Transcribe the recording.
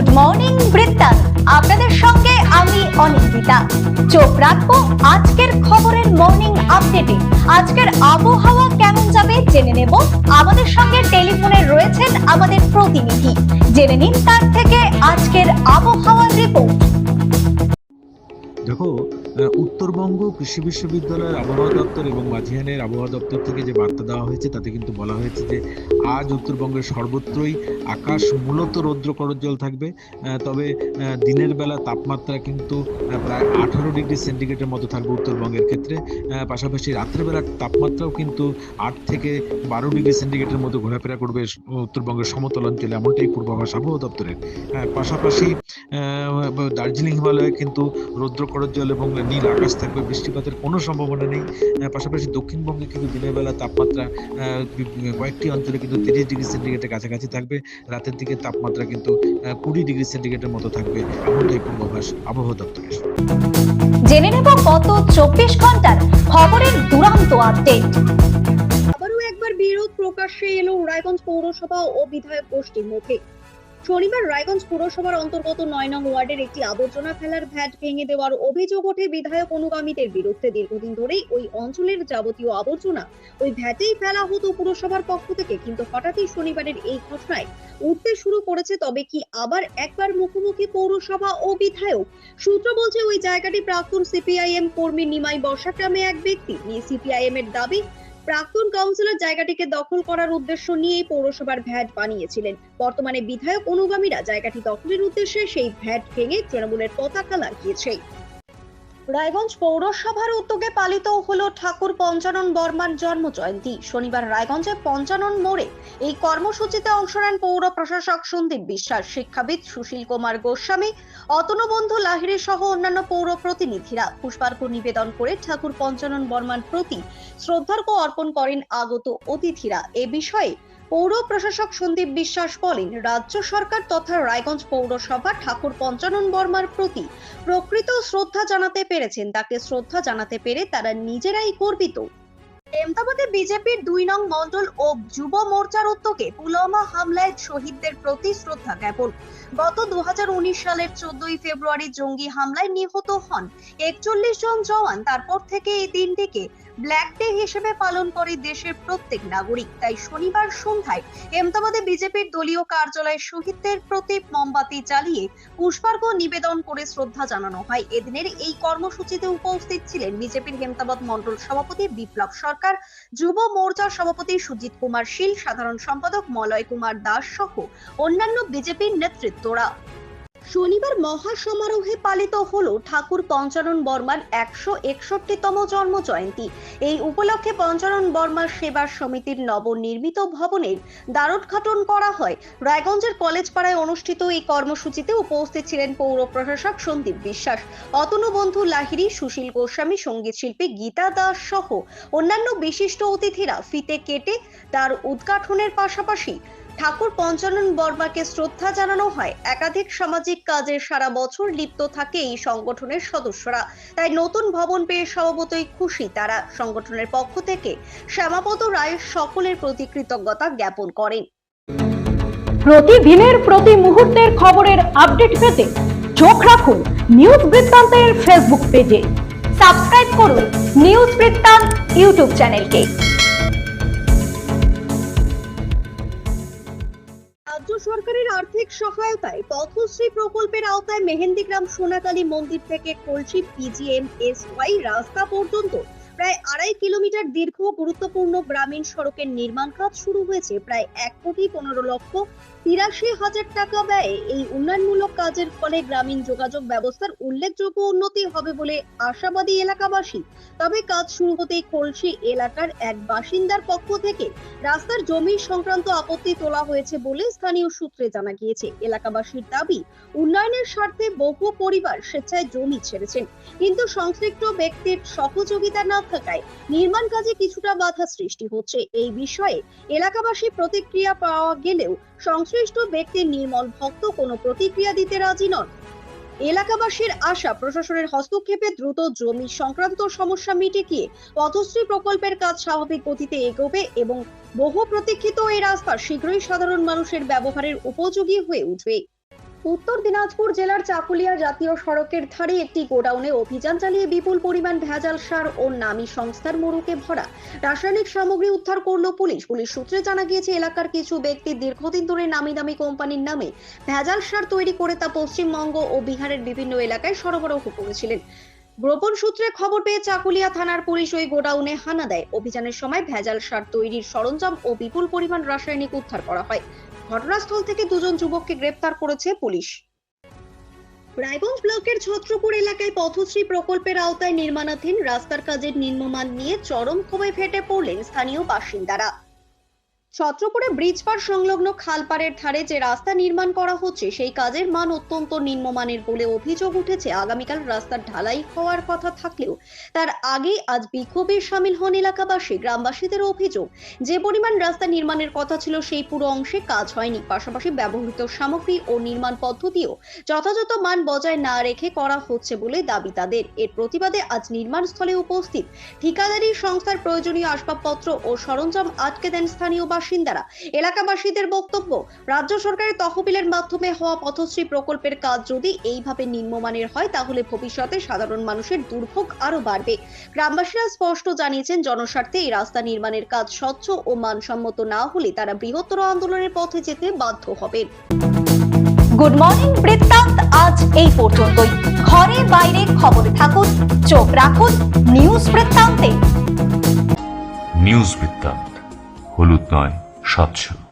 Good morning বৃত্তান্ত আপনাদের সঙ্গে আমি অনিন্দিতা। চোখ রাখব আজকের খবরের মর্নিং আপডেটে আজকের আবহাওয়া কেমন যাবে জেনে নেব। আমাদের সঙ্গে টেলিফোনে রয়েছেন আমাদের প্রতিনিধি। জেনে নিন তার থেকে আজকের আবহাওয়ার রিপোর্ট দেখো উত্তরবঙ্গ কৃষি বিশ্ববিদ্যালয়ের আবহাওয়া দপ্তর এবং মাঝিহানের আবহাওয়া দপ্তর থেকে যে বার্তা দেওয়া হয়েছে, তাতে কিন্তু বলা হয়েছে যে আজ উত্তরবঙ্গের সর্বত্রই আকাশ মূলত রৌদ্র করজ্জ্বল থাকবে। তবে দিনের বেলা তাপমাত্রা কিন্তু প্রায় আঠারো ডিগ্রি সেন্টিগ্রেডের মতো থাকবে উত্তরবঙ্গের ক্ষেত্রে। পাশাপাশি রাত্রেবেলার তাপমাত্রাও কিন্তু আট থেকে বারো ডিগ্রি সেন্টিগ্রেডের মতো ঘোরাফেরা করবে উত্তরবঙ্গের সমতল অঞ্চলে এমনটাই পূর্বাভাস আবহাওয়া দপ্তরের। পাশাপাশি দার্জিলিং হিমালয়ে কিন্তু রৌদ্র করজ্জ্বল এবং নীল আকাশ থাকবে বৃষ্টিপাতের কোনো সম্ভাবনা নেই। পাশাপাশি দক্ষিণবঙ্গে কিন্তু দিনের বেলা তাপমাত্রা কয়েকটি অঞ্চলে কিন্তু তিরিশ ডিগ্রি সেন্টিগ্রেডের কাছাকাছি থাকবে। রাতের দিকে তাপমাত্রা কিন্তু কুড়ি ডিগ্রি সেন্টিগ্রেডের মতো থাকবে এমনটাই পূর্বাভাস আবহাওয়া দপ্তরের। জেনে নেব গত চব্বিশ ঘণ্টার খবরের দুরান্ত আপডেট। আবারও একবার বিরোধ প্রকাশ্যে এলো রায়গঞ্জ পৌরসভা ও বিধায়ক গোষ্ঠীর মুখে। শনিবার রায়গঞ্জ পুরসভার অন্তর্গত নয় নং ওয়ার্ডের একটি আবর্জনা ফেলার ভ্যাট ভেঙে দেওয়ার অভিযোগ ওঠে বিধায়ক অনুগামীদের বিরুদ্ধে। দীর্ঘদিন ধরেই ওই অঞ্চলের যাবতীয় আবর্জনা ওই ভ্যাটেই ফেলা হতো পুরসভার পক্ষ থেকে, কিন্তু হঠাৎই শনিবারের এই ঘটনায় উঠতে শুরু করেছে, তবে কি আবার একবার মুখোমুখি পৌরসভা ও বিধায়ক? সূত্র বলছে, ওই জায়গাটি প্রাক্তন সিপিআইএম কর্মী নিমাই বর্ষাক নামে এক ব্যক্তি। সিপিআইএম এর দাবি প্রাক্তন কাউন্সিলর জায়গাটিকে দখল করার উদ্দেশ্য নিয়েই পৌরসভার ভ্যাট বানিয়েছিলেন। বর্তমানে বিধায়ক অনুগামীরা জায়গাটি দখলের উদ্দেশ্যে সেই ভ্যাট ভেঙে তৃণমূলের পতাকা লাগিয়েছে। রায়গঞ্জ পৌরসভার উদ্যোগে পালিত হলো ঠাকুর পঞ্চানন বর্মার জন্ম জয়ন্তী শনিবার রায়গঞ্জে পঞ্চানন মোড়ে এই কর্মসূচিতে অংশ নেন পৌর প্রশাসক সন্দীপ বিশ্বাস, শিক্ষাবিদ সুশীল কুমার গোস্বামী, অতনবন্ধু লাহিড়ী সহ অন্যান্য পৌর প্রতিনিধিরা। পুষ্পার্ঘ্য নিবেদন করে ঠাকুর পঞ্চানন বর্মার প্রতি শ্রদ্ধার্ঘ অর্পণ করেন আগত অতিথিরা। এ বিষয়ে পৌর প্রশাসক সন্দীপ বিশ্বাস বলেন, রাজ্য সরকার তথা রায়গঞ্জ পৌরসভা ঠাকুর পঞ্চানন বর্মার প্রতি প্রকৃত শ্রদ্ধা জানাতে পেরেছেন। তাকে শ্রদ্ধা জানাতে পেরে তারা নিজেরাই গর্বিত। এমদাবাদে বিজেপির দুই নং মন্ডল ও যুব মোর্চার উদ্যোগে পুলওয়ামা হামলায় শহীদদের প্রতি শ্রদ্ধা জ্ঞাপন। গত দু হাজার উনিশ সালের চোদ্দই ফেব্রুয়ারি জঙ্গি হামলায় নিহত হন। একচল্লিশ জন জওয়ান, তারপর থেকে এই দিনটিকে ব্ল্যাক ডে হিসেবে পালন করে দেশের প্রত্যেক নাগরিক। তাই শনিবার সন্ধ্যায় এমতাবাদে বিজেপির দলীয় কার্যালয়ে শহীদদের প্রতি মোমবাতি জ্বালিয়ে পুষ্পার্ঘ্য নিবেদন করে শ্রদ্ধা জানানো হয়। এদিনের এই কর্মসূচিতে উপস্থিত ছিলেন বিজেপির হেমতাবাদ মণ্ডল সভাপতি বিপ্লব সরকার, যুব মোর্চার সভাপতি সুজিত কুমার শীল, সাধারণ সম্পাদক মলয় কুমার দাস সহ অন্যান্য বিজেপির নেতৃত্বরা শনিবার মহা সমারোহে পালিত হলো ঠাকুর পঞ্চানন বর্মার একশো একষট্টিতম জন্ম জয়ন্তী এই উপলক্ষে পঞ্চানন বর্মার সেবা সমিতির নবনির্মিত ভবনের দ্বারোদ্ঘাটন করা হয়। রায়গঞ্জের কলেজ পাড়ায় অনুষ্ঠিত এই কর্মসূচিতে উপস্থিত ছিলেন পৌর প্রশাসক সন্দীপ বিশ্বাস, অতনু বন্ধু লাহিড়ী, সুশীল গোস্বামী, সংগীত শিল্পী গীতা দাস সহ অন্যান্য বিশিষ্ট অতিথিরা ফিতে কেটে তার উদ্ঘাটনের পাশাপাশি ঠাকুর পঞ্চানন বর্মাকে শ্রদ্ধা জানানো হয়। একাধিক সামাজিক কাজে সারা বছর লিপ্ত থাকে এই সংগঠনের সদস্যরা। তাই নতুন ভবন পেয়ে স্বভাবতই খুশি তারা। সংগঠনের পক্ষ থেকে শ্যামাপদ রায়ের সকলের প্রতি কৃতজ্ঞতা জ্ঞাপন করেন। প্রতিদিনের প্রতি মুহূর্তের খবরের আপডেট পেতে চোখ রাখুন নিউজ বৃত্তান্তের ফেসবুক পেজে। সাবস্ক্রাইব করুন নিউজ বৃত্তান্ত ইউটিউব চ্যানেলকে। সরকারের আর্থিক সহায়তায় পথশ্রী প্রকল্পের আওতায় মেহেন্দিগ্রাম সোনাকালী মন্দির থেকে কলসি পিজিএম এস ওয়াই রাস্তা পর্যন্ত প্রায় আড়াই কিলোমিটার দীর্ঘ গুরুত্বপূর্ণ গ্রামীণ সড়কের নির্মাণ কাজ শুরু হয়েছে। প্রায় এক কোটি পনেরো লক্ষ তিরাশি হাজার টাকা ব্যয়ে এই উন্নয়নমূলক কাজের ফলে গ্রামীণ যোগাযোগ ব্যবস্থার উল্লেখযোগ্য উন্নতি হবে বলে আশাবাদী এলাকাবাসী। তবে কাজ শুরু হতেই কলসি এলাকার এক বাসিন্দার পক্ষ থেকে রাস্তার জমি সংক্রান্ত আপত্তি তোলা হয়েছে বলে স্থানীয় সূত্রে জানা গিয়েছে। এলাকাবাসীর দাবি, উন্নয়নের স্বার্থে বহু পরিবার স্বেচ্ছায় জমি ছেড়েছেন, কিন্তু সংশ্লিষ্ট ব্যক্তির সহযোগিতা না থাকায় নির্মাণ কাজে কিছুটা বাধা সৃষ্টি হচ্ছে। এই বিষয়ে এলাকাবাসী প্রতিক্রিয়া পাওয়া গেলেও সংশ্লিষ্ট ব্যক্তির নির্মল ভক্ত কোনো প্রতিক্রিয়া দিতে রাজি নন। এলাকাবাসীর আশা, প্রশাসনের হস্তক্ষেপে দ্রুত জমি সংক্রান্ত সমস্যা মিটে গিয়ে পথশ্রী প্রকল্পের কাজ স্বাভাবিক গতিতে এগোবে এবং বহু প্রতীক্ষিত এই রাস্তা শীঘ্রই সাধারণ মানুষের ব্যবহারের উপযোগী হয়ে উঠবে। উত্তর দিনাজপুর জেলার চাকুলিয়া জাতীয় সড়কের ধারে একটি গোডাউনে অভিযান চালিয়ে বিপুল পরিমাণ ভেজাল সার ও নামী সংস্থার মোড়কে ভরা। রাসায়নিক সামগ্রী উদ্ধার করল পুলিশ। পুলিশ সূত্রে জানা গিয়েছে, এলাকার কিছু ব্যক্তি দীর্ঘদিন ধরে নামি দামি কোম্পানির নামে ভেজাল সার তৈরি করে তা পশ্চিমবঙ্গ ও বিহারের বিভিন্ন এলাকায় সরবরাহ করেছিলেন। গোপন সূত্রে খবর পেয়ে চাকুলিয়া থানার পুলিশ ওই গোডাউনে হানা দেয়। অভিযানের সময় ভেজাল সার তৈরির সরঞ্জাম ও বিপুল পরিমাণ রাসায়নিক উদ্ধার করা হয়। ঘটনাস্থল থেকে দুজন যুবককে গ্রেপ্তার করেছে পুলিশ। রায়গঞ্জ ব্লকের ছত্রপুর এলাকায় পথশ্রী প্রকল্পের আওতায় নির্মাণাধীন রাস্তার কাজের নিম্নমান নিয়ে চরম ক্ষোভে ফেটে পড়লেন স্থানীয় বাসিন্দারা। ছত্রপুরে ব্রিজ পার সংলগ্ন খালপাড়ের ধারে যে রাস্তা নির্মাণ করা হচ্ছে, সেই কাজের মান অত্যন্ত নিম্নমানের বলে অভিযোগ উঠেছে। আগামীকাল রাস্তার ঢালাই হওয়ার কথা থাকলেও তার আগেই আজ বিক্ষোভে সামিল হন এলাকাবাসী। গ্রামবাসীদের অভিযোগ, যে পরিমাণ রাস্তা নির্মাণের কথা ছিল সেই পুরো অংশে কাজ হয়নি। পাশাপাশি ব্যবহৃত সামগ্রী ও নির্মাণ পদ্ধতিও যথাযথ মান বজায় না রেখে করা হচ্ছে বলে দাবি তাদের। এর প্রতিবাদে আজ নির্মাণ স্থলে উপস্থিত ঠিকাদারি সংস্থার প্রয়োজনীয় আসবাবপত্র ও সরঞ্জাম আটকে দেন স্থানীয় বাসিন্দারা। এলাকাবাসীদের বক্তব্য রাজ্য সরকারের তহবিলের মাধ্যমে হওয়া পথশ্রী প্রকল্পের কাজ যদি এইভাবে নিম্নমানের হয় তাহলে ভবিষ্যতে সাধারণ মানুষের দুর্ভোগ আরও বাড়বে। গ্রামবাসীরা স্পষ্ট জানিয়েছেন জনস্বার্থে এই রাস্তা নির্মাণের কাজ স্বচ্ছ ও মানসম্মত না হলে তারা বৃহত্তর আন্দোলনের পথে যেতে বাধ্য হবেন। গুড মর্নিং বৃত্তান্ত। আজ এই পর্যন্তই। ঘরে বাইরে খবরে থাকুন চোখ রাখুন নিউজ বৃত্তান্তে। নিউজ বৃত্তান্ত। হলুদ নয় স্বচ্ছ।